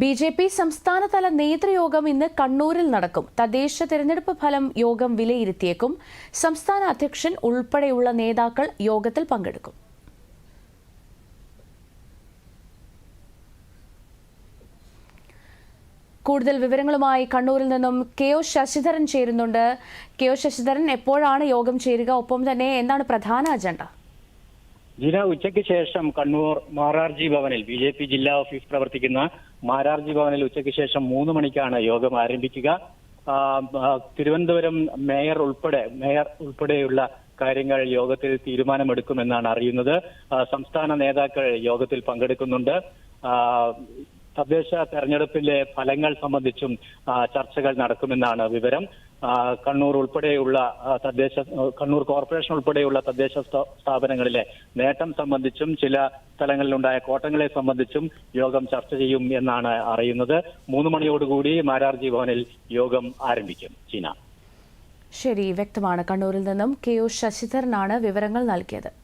B J P സംസ്ഥാനതല നേതൃയോഗം ഇന്ന് കണ്ണൂരിൽ നടക്കും. തദ്ദേശ തെരഞ്ഞെടുപ്പ് ഫലം യോഗം വിലയിരുത്തിയേക്കും. സംസ്ഥാന അധ്യക്ഷൻ ഉൾപ്പെടെയുള്ള നേതാക്കൾ യോഗത്തിൽ പങ്കെടുക്കും. കൂടുതൽ വിവരങ്ങളുമായി കണ്ണൂരിൽ നിന്നും കെ ഒ ശശിധരൻ ചേരുന്നുണ്ട്. കെ ഒ ശശിധരൻ എപ്പോഴാണ് യോഗം ചേരുക? ഒപ്പം തന്നെ എന്താണ് പ്രധാന അജണ്ട? ജിന ഉച്ചയ്ക്ക് ശേഷം കണ്ണൂർ മാരാർജി ഭവനിൽ ബി ജെ പി ജില്ലാ ഓഫീസ് പ്രവർത്തിക്കുന്ന മാരാർജി ഭവനിൽ ഉച്ചയ്ക്ക് ശേഷം മൂന്ന് മണിക്കാണ് യോഗം ആരംഭിക്കുക. തിരുവനന്തപുരം മേയർ ഉൾപ്പെടെ മേയർ ഉൾപ്പെടെയുള്ള കാര്യങ്ങൾ യോഗത്തിൽ തീരുമാനമെടുക്കുമെന്നാണ് അറിയുന്നത്. സംസ്ഥാന നേതാക്കൾ യോഗത്തിൽ പങ്കെടുക്കുന്നുണ്ട്. തദ്ദേശ തെരഞ്ഞെടുപ്പിലെ ഫലങ്ങൾ സംബന്ധിച്ചും ചർച്ചകൾ നടക്കുമെന്നാണ് വിവരം. കണ്ണൂർ ഉൾപ്പെടെയുള്ള തദ്ദേശ കണ്ണൂർ കോർപ്പറേഷൻ ഉൾപ്പെടെയുള്ള തദ്ദേശ സ്ഥാപനങ്ങളിലെ നേട്ടം സംബന്ധിച്ചും ചില സ്ഥലങ്ങളിലുണ്ടായ കോട്ടങ്ങളെ സംബന്ധിച്ചും യോഗം ചർച്ച ചെയ്യും എന്നാണ് അറിയുന്നത്. മൂന്ന് മണിയോടുകൂടി മാരാർജി ഭവനിൽ യോഗം ആരംഭിക്കും. ചീന. ശരി വ്യക്തമാണ്. കണ്ണൂരിൽ നിന്നും കെ ഒ ശശിധരനാണ് വിവരങ്ങൾ നൽകിയത്.